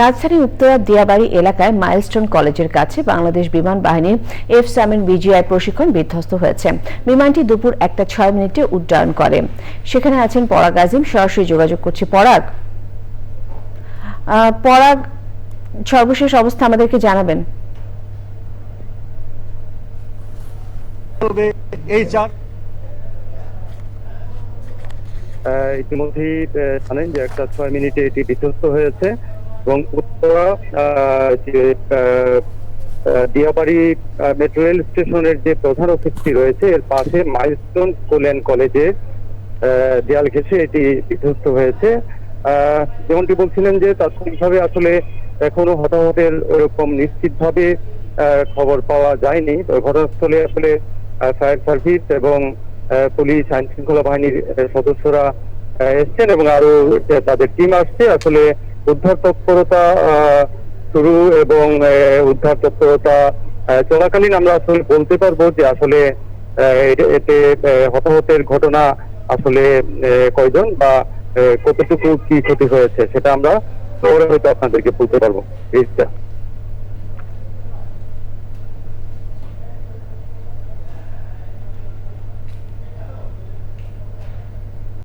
রাজধানীর উত্তরা দিয়াবাড়ি এলাকায় মাইলস্টোন কলেজের কাছে বাংলাদেশ বিমান বাহিনীর এফ সেভেন বিজিআই প্রশিক্ষণ বিধ্বস্ত হয়েছে। বিমানটি দুপুর একটা ছয় মিনিটে উড্ডয়ন করে। সেখানে আছেন পরাগ আজিম সরাসরি যোগাযোগ করছে। পরাগ আহ, পরাগ সর্বশেষ অবস্থা আমাদেরকে জানাবেন। তবে এই চার ইতিমধ্যেই জানেন যে একটা ছয় মিনিটে এটি বিধ্বস্ত হয়েছে। এবং উত্তরা যে দিয়াবাড়ি মেট্রো রেল স্টেশনের যে প্রধান অফিসটি রয়েছে, এর পাশে মাইলস্টোন স্কুল অ্যান্ড কলেজে দেয়াল ঘেঁষে এটি বিধ্বস্ত হয়েছে। যেমনটি বলছিলেন যে, তাৎক্ষণিকভাবে আসলে এখনও হতাহতের ওরকম নিশ্চিতভাবে খবর পাওয়া যায়নি। ঘটনাস্থলে আসলে ফায়ার সার্ভিস এবং পুলিশ আইন শৃঙ্খলা বাহিনীর সদস্যরা এসছেন এবং আরও তাদের টিম আসছে। আসলে উদ্ধার তৎপরতা শুরু এবং উদ্ধার তৎপরতা চলাকালীন আমরা আসলে বলতে পারব যে আসলে এতে- হতাহতের ঘটনা আসলে কয়জন বা কতটুকু কি ক্ষতি হয়েছে সেটা আমরা পরে হয়তো আপনাদেরকে বলতে পারব। এইটা